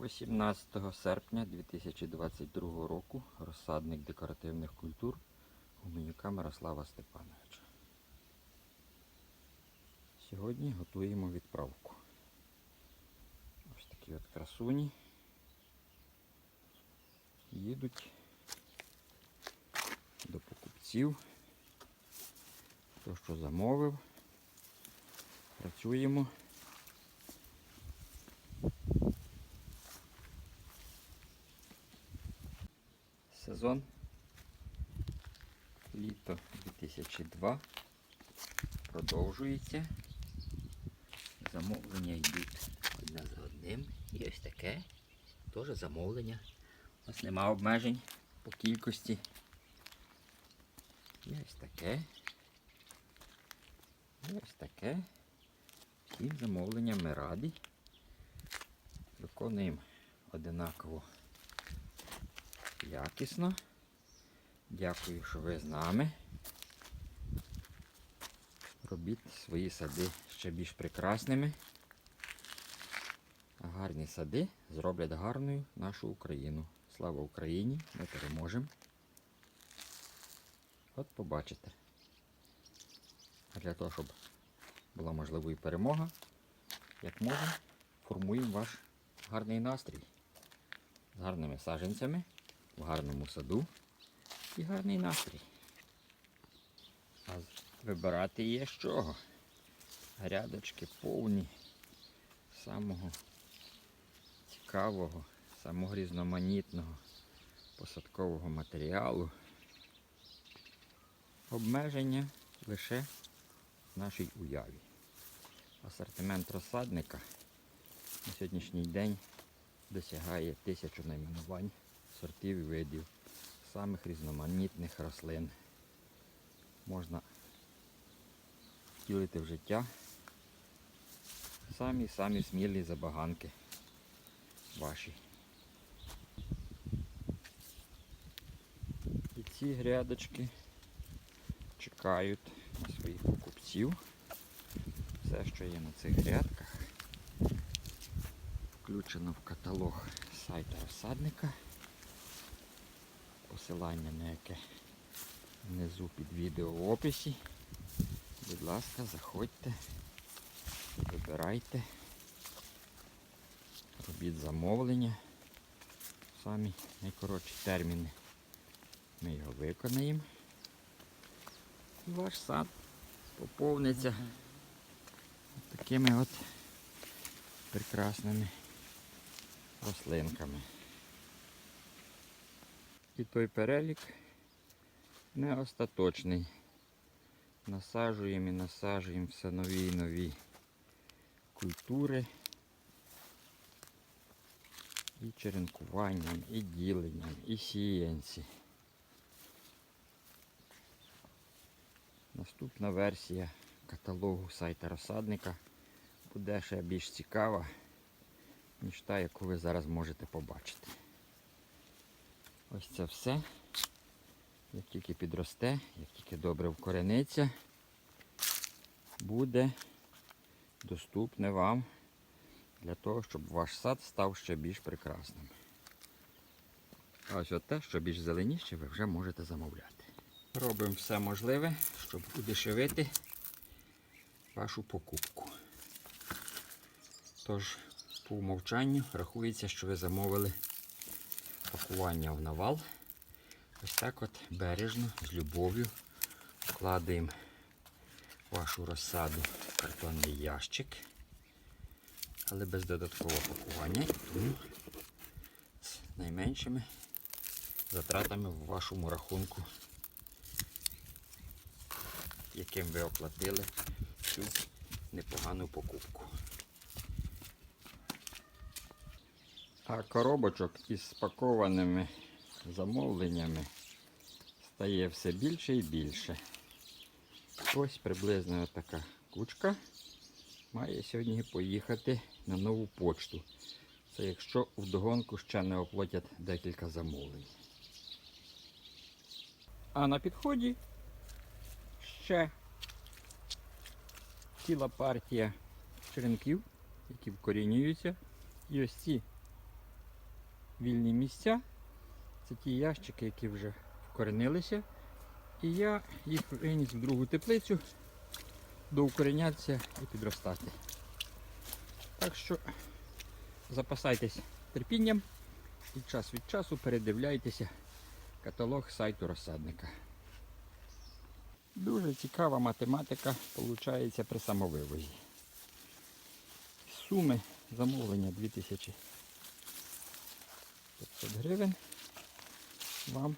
18 серпня 2022 року розсадник декоративних культур Гуменюка Мирослава Степановича. Сьогодні готуємо відправку. Ось такі от красуні. Їдуть до покупців. Хто що замовив. Працюємо. Сезон літо 2002 продовжується. Замовлення йдуть одне за одним. І ось таке теж замовлення. У нас нема обмежень по кількості. І ось таке. І ось таке. Всім замовленням ми раді. Виконуємо одинаково якісно. Дякую, що ви з нами. Робіть свої сади ще більш прекрасними. Гарні сади зроблять гарною нашу Україну. Слава Україні! Ми переможемо. От побачите. А для того, щоб була можливою перемога, як можемо, формуємо ваш гарний настрій з гарними саджанцями в гарному саду і гарний настрій. А вибирати є з чого. Грядочки повні самого цікавого, самого різноманітного посадкового матеріалу. Обмеження лише в нашій уяві. Асортимент розсадника на сьогоднішній день досягає тисячу найменувань сортів і видів самих різноманітних рослин. Можна втілити в життя самі-самі смілі забаганки ваші. І ці грядочки чекають на своїх покупців. Все, що є на цих грядках, включено в каталог сайта розсадника посилання на яке внизу під відео в описі. Будь ласка, заходьте, вибирайте, робіть замовлення. Самі найкоротші терміни ми його виконаємо. І ваш сад поповниться такими от прекрасними рослинками. І той перелік не остаточний. Насаджуємо і насаджуємо все нові і нові культури. І черенкуванням, і діленням, і сіянці. Наступна версія каталогу сайта розсадника буде ще більш цікава, ніж та, яку ви зараз можете побачити. Ось це все. Як тільки підросте, як тільки добре вкорениться, буде доступне вам для того, щоб ваш сад став ще більш прекрасним. А ось от те, що більш зеленіше, ви вже можете замовляти. Робимо все можливе, щоб удешевити вашу покупку. Тож, по умовчанню рахується, що ви замовили пакування в навал. Ось так от бережно, з любов'ю вкладаємо вашу розсаду в картонний ящик, але без додаткового пакування, тому з найменшими затратами в вашому рахунку, яким ви оплатили цю непогану покупку. А коробочок із спакованими замовленнями стає все більше і більше. Ось приблизно така кучка має сьогодні поїхати на нову почту. Це якщо вдогонку ще не оплатять декілька замовлень. А на підході ще ціла партія черенків, які вкорінюються. І ось ці вільні місця. Це ті ящики, які вже вкоренилися. І я їх виніс в другу теплицю доукоренятися і підростати. Так що запасайтесь терпінням і час від часу передивляйтеся каталог сайту розсадника. Дуже цікава математика виходить при самовивозі. Суми замовлення 2500 гривень вам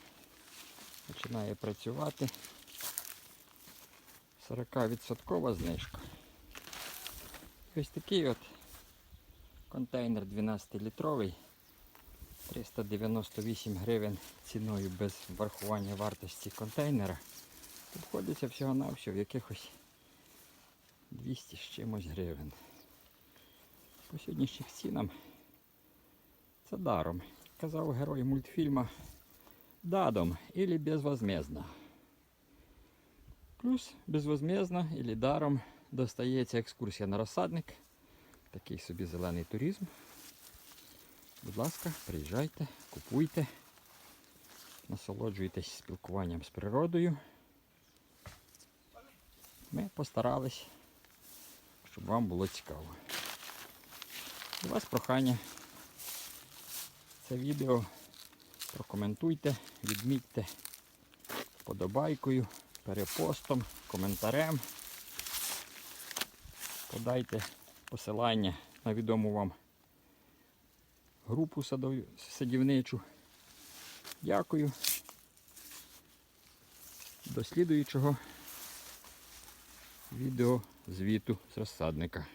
починає працювати 40% знижка. Ось такий от контейнер 12-літровий 398 гривень ціною без врахування вартості контейнера. Обходиться всього-навсього в якихось 200 з чимось гривень. По сьогоднішніх цінам це даром. Казав герой мультфільма дадом или безвозмездно. Плюс безвозмездно или даром достається екскурсія на розсадник. Такий собі зелений туризм. Будь ласка, приїжджайте, купуйте, насолоджуйтесь спілкуванням з природою. Ми постарались, щоб вам було цікаво. У вас прохання. Це відео прокоментуйте, відмітьте подобайкою, перепостом, коментарем. Подайте посилання на відому вам групу садівничу. Дякую. До слідуючого відео звіту з розсадника.